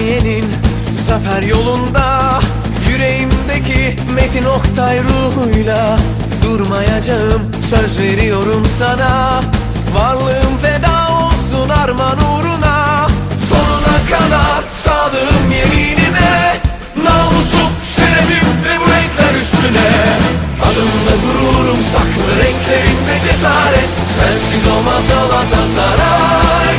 saniyenin zafer yolunda Yüreğimdeki Metin Oktay ruhuyla Durmayacağım söz veriyorum sana. Varlığım feda olsun arman uğruna. Sonuna kadar sadığım yeminime Namusum, şerefim ve bu renkler üstüne. Adımda gururum saklı renklerinde cesaret. Sensiz olmaz Galatasaray.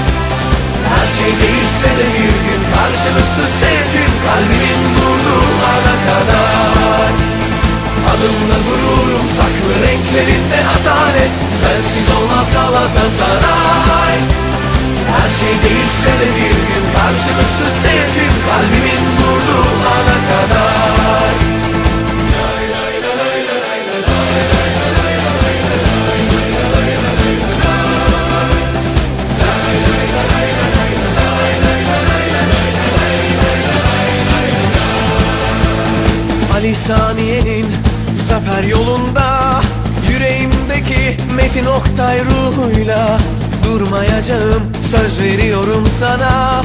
Her şey değişse de bir karşılıksız sevgim Kalbimin durduğu ana kadar. Adımla gururum saklı renklerinde asalet Sensiz olmaz Galatasaray. Her şey değişse de bir gün karşılıksız sevgim Ali Saniye'nin zafer yolunda Yüreğimdeki Metin Oktay ruhuyla Durmayacağım söz veriyorum sana.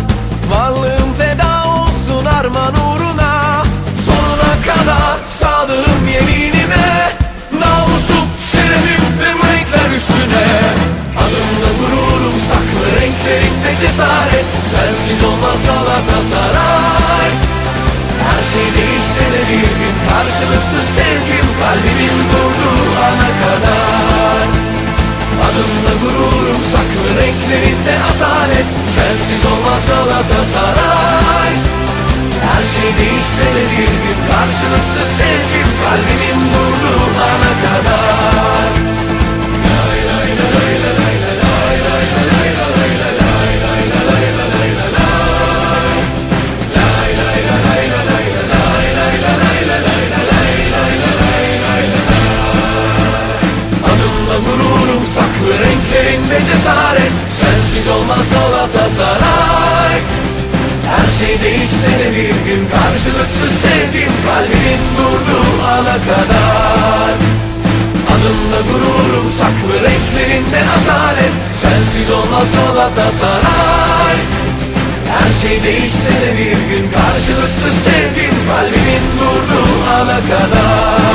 Varlığım feda olsun arman uğruna Sonuna kadar sadığım yeminime Namusum, şerefim ve bu renkler üstüne. Adımda gururum saklı renklerinde cesaret Sensiz olmaz Galatasaray her şey değişse de bir gün karşılıksız sevgim Kalbimin durduğu ana kadar. Adımla gururum saklı renklerinde asalet Sensiz olmaz Galatasaray. Her şey değişse de bir gün karşılıksız saklı renklerinde cesaret. Sensiz olmaz Galatasaray. Her şey değişse de bir gün karşılıksız sevdim. Kalbimin durduğu ana kadar. Adımla gururum saklı renklerinde asalet. Sensiz olmaz Galatasaray. Her şey değişse de bir gün karşılıksız sevdim. Kalbimin durduğu ana kadar